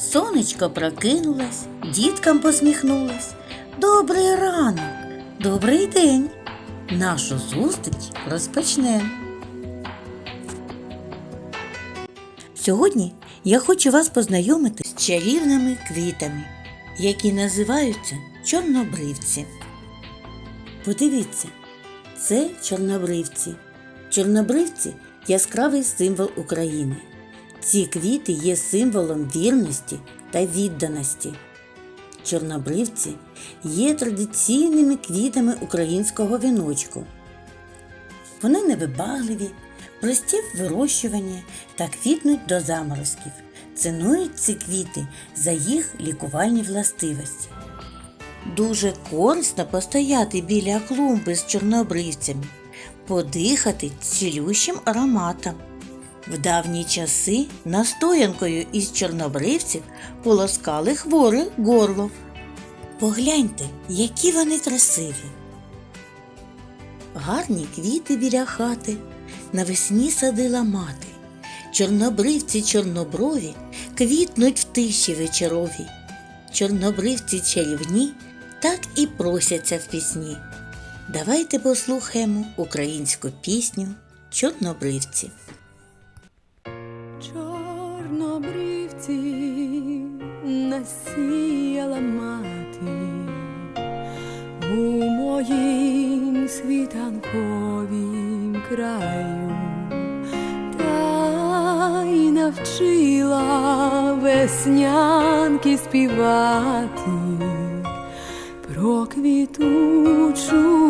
Сонечко прокинулось, діткам посміхнулось. Добрий ранок, добрий день. Нашу зустріч розпочнемо. Сьогодні я хочу вас познайомити з чарівними квітами, які називаються чорнобривці. Подивіться, це чорнобривці. Чорнобривці яскравий символ України. Ці квіти є символом вірності та відданості. Чорнобривці є традиційними квітами українського віночку. Вони невибагливі, прості в вирощуванні та квітнуть до заморозків. Цінують ці квіти за їх лікувальні властивості. Дуже корисно постояти біля клумби з чорнобривцями, подихати цілющим ароматом. В давні часи настоянкою із чорнобривців полоскали хворе горло. Погляньте, які вони красиві. Гарні квіти біля хати навесні садила мати. Чорнобривці чорноброві квітнуть в тиші вечоровій. Чорнобривці чарівні так і просяться в пісні. Давайте послухаємо українську пісню Чорнобривці. Чорнобривці насіяла мати у моїм світанковім краю, та й навчила веснянки співати про квітучу